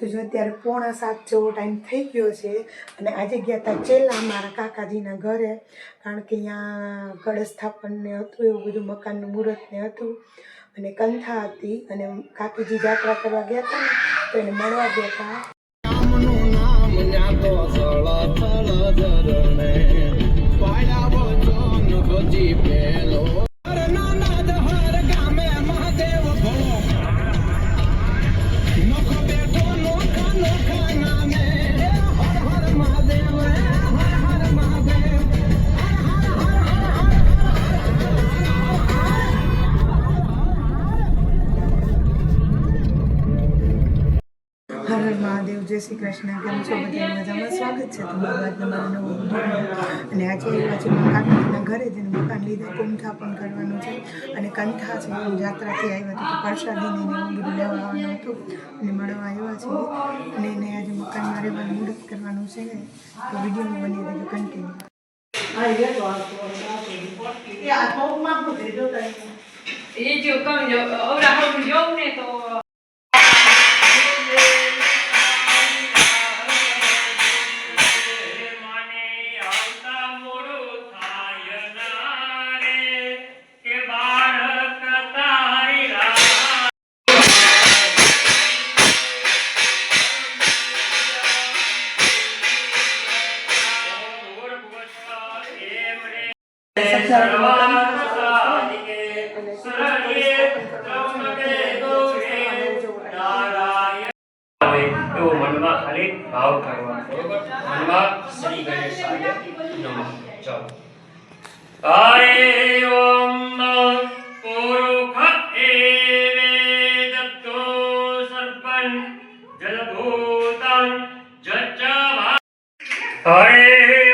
તો જો અત્યારે પોણા સાત જેવો ટાઈમ થઈ ગયો છે અને આજે ગયા હતા ચેલા મારા કાકાજીના ઘરે, કારણ કે અહીંયા કળશ સ્થાપનને હતું એવું બધું મકાનનું મુહૂર્તને હતું અને કંથા હતી અને કાકીજી જાત્રા કરવા ગયા હતા ને, તો એને મળવા ગયા હતા સ્વાગત છે તમારું અને આજે એવા છે કાકાના ઘરે જેને મકાન લીધા કુંઠા પણ કરવાનું છે. અને કંઠા છે એવું જાત્રાથી આવ્યા હતા તો પ્રસાદીને ને એવું બધું લેવા આવવાનું હતું. અને મળવા આવ્યા છે. અને એને આજે મકાનમાં રહેવાનું મુહૂર્ત કરવાનું છે. ને તો વિડીયોમાં બની રહેજો કન્ટિન્યુ એ જો કમ જો ઓરા હમ જો ને તો એવો મનમાં ખાલી ભાવ કરવાનો બરોબર મનમાં શ્રી ગણેશાય નમઃ ચાલો હરે ઓમ પુરુખ એવેદત્તો સર્પં જલભૂતં જચ્ચવા હરે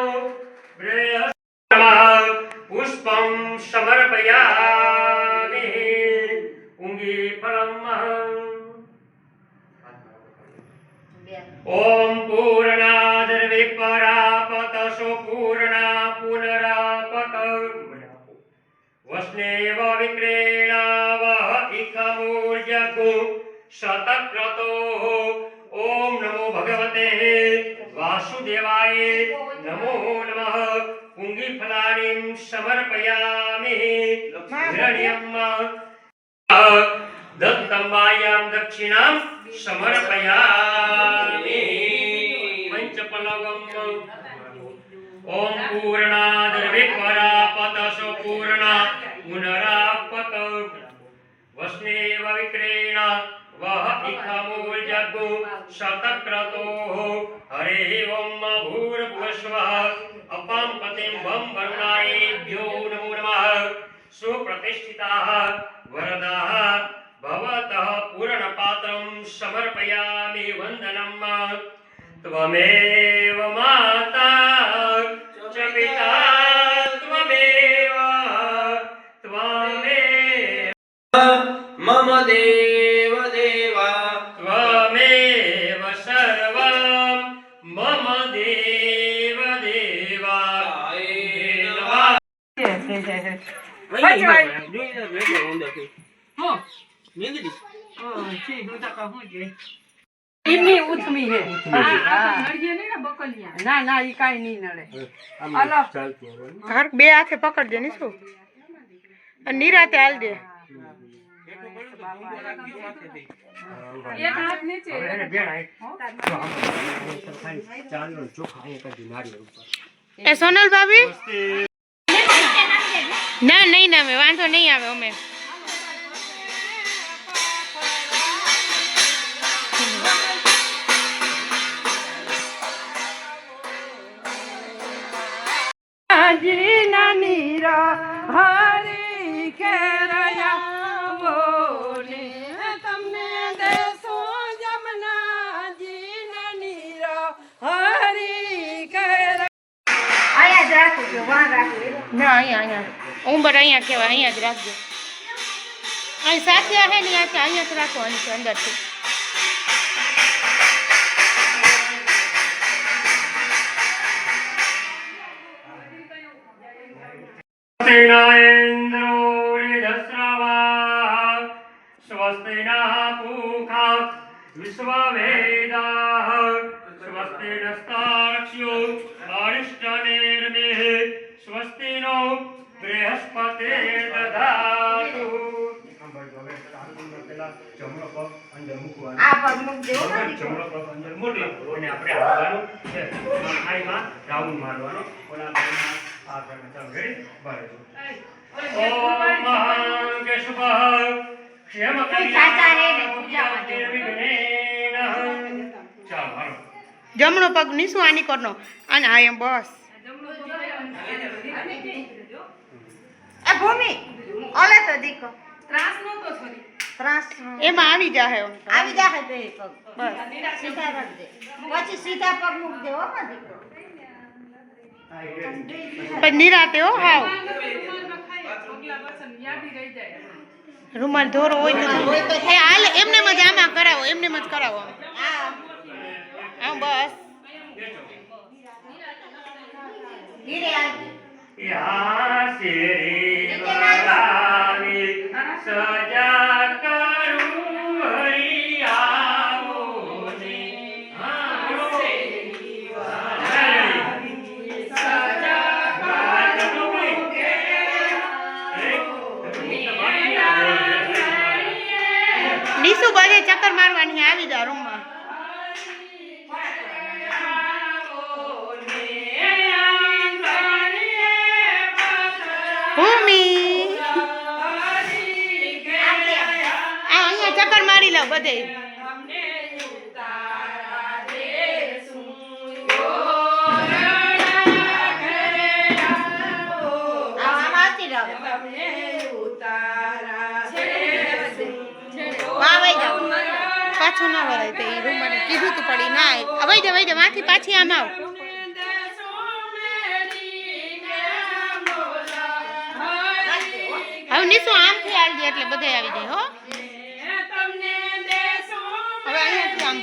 સ્વસ્તિનો બૃહસ્પતિઃ પુષ્પં સમર્પયામિ ઉંગી ફલમ ઓમ પૂર્ણાદર્વિપરાપતશો પૂર્ણા પુનરાપત વસ્નેવ વિક્રેણાવહ ઇકમૂર્જગુ શતક્રતો ઓમ નમો ભગવતે વાસુદેવાય નમો નમઃ પુંગીફલાનિં સમર્પયામિ હિરણ્યમ દત્તંબાયામ દક્ષિણામ સમર્પયામિ પંચપલવમ ઓમ પૂર્ણાદર્વિપરાપતશો પૂર્ણા પુનરાપત વસ્નેવ વિક્રેણ વહ ઇખામો જાગો શતક્રતો હરે ઓમ ભૂર્ભુવસ્વ અપામ પતિમ વમ વરુણાયેભ્યો નમો નમઃ સુપ્રતિષ્ઠિતા વરદા ભવતઃ પૂર્ણપાત્રમ સમર્પયામિ વંદનમ ત્વમેવ એમની ઉથમી હે ના ના ઈ કાઈ નહીં નડે હાલો હર બે હાથે પકડજે ને શું અને નિરાતે હાલ દે એક હાથ નીચે એ સોનલ ભાભી ના નહીં ના વાંધો નહીં આવે અમે જીના નીરા હરી ખેરયા બોલે તમને દેસો જમના જી નીરા હરી ખેર ના અહીંયા અહીંયા ઉંબર અહીંયા કહેવાય અહીંયા જ રાખજો અહીં સાથે હે ને અહીંયા જ રાખો છે અંદરથી સ્વસ્તિના ઇન્દ્રોરિદસ્રવા સ્વસ્તિના પૂખા વિશ્વવેદાઃ સ્વસ્તિનસ્તારક્ષ્યો અરિષ્ટનિર્મિः સ્વસ્તિનો બૃહસ્પતિર્દધાતુ જમણો પગ અંદર મૂકવાનો આ પગ મૂકી જમણો પગ અંદર મૂકી અને આપણે હાલવાનું છે. રાઉન્ડ મારવાનો. ઓલા ચાલો. ઓમ મહાન ક્ષેમ ને જમણો પગ નીસું આની કરનો અને આ એમ બસ. એ ભૂમિ ઓલે તો દીકો. ત્રાસ નહોતો થોડી ત્રાસ એમાં આવી જાહે આવી જાહે બે પગ. બસ. સીધા રખ પછી સીધા પગ મૂક દે હો દીકો. પણ નિરાતે હો હાવ રૂમાલ ધોરો હોય તો હે હાલ એમને જ આમાં કરાવો એમને જ કરાવો. હા. આમ બસ. યા શેરી મારવાની આવી આ અહીંયા ચક્કર મારી લો બધે. પાછું ના વરાય તે રૂમમાં કીધું તું પડી ના વઈ દે વઈ દે પાછી આમ આવ. હવે નીસુ આમથી જાય એટલે બધે આવી જાય, હો. હવે અહીંયાથી આમ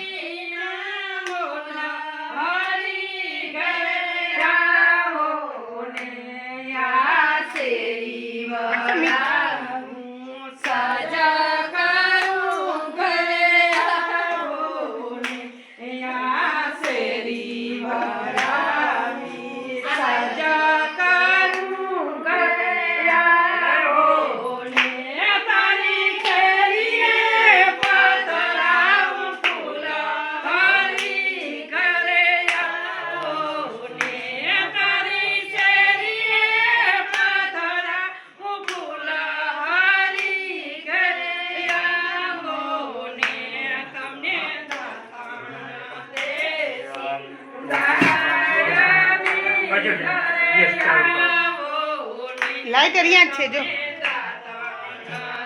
લાઈટર અહીંયા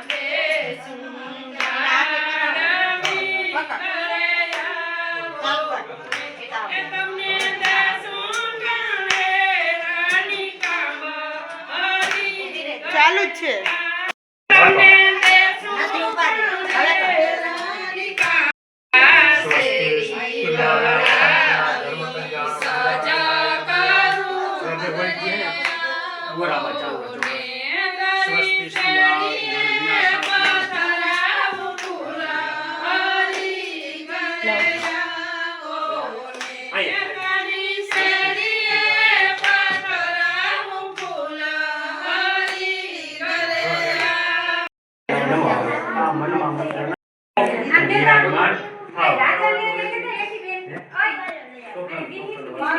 જ છે. જો ચાલુ જ છે બરાબર ચાલો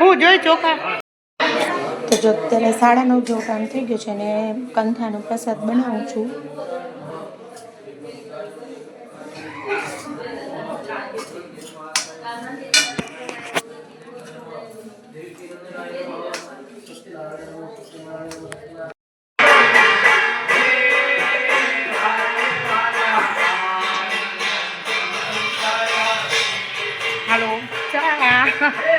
હું જોઈ ચોખા. તો જો અત્યારે સાડા નવ જેવું ટાઈમ થઈ ગયો છે અને કંથાનો પ્રસાદ બનાવું છું. હાલો ચા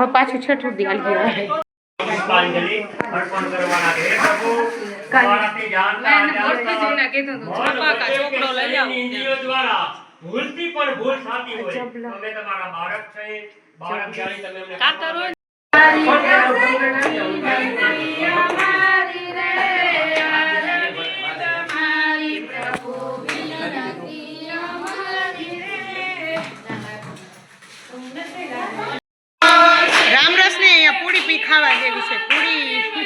હવે પાછું છઠ્ઠું ધ્યાન આવે પુષ્પાંજલિ અર્પણ કરવાના હે પ્રભુ તમારાથી જાણતા મેં એને મોરથી જોઈને કીધું હતું, છોકરા કા છોકરો લઈ આવો. ઇન્દ્રિયો દ્વારા ભૂલથી પણ ભૂલ થતી હોય. તમે તમારા બાળક છે બાળક જાણી તમે એમને કાતર પૂરી ખાવા જેવી છે પૂરી.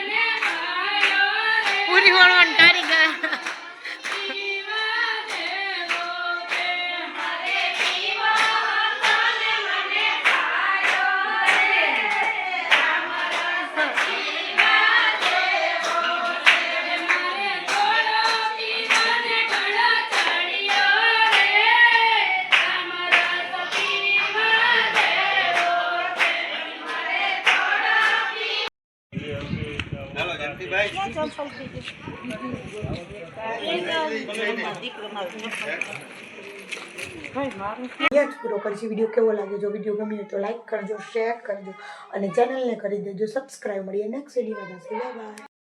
પૂરો કરશે વીડિયો કેવો લાગ્યો? જો વીડિયો ગમ્યો તો લાઈક કરજો શેર કરજો અને ચેનલને કરી દેજો. સબસ્ક્રાઈબ મળીએ નેક્સ્ટ વિડીયોમાં બાય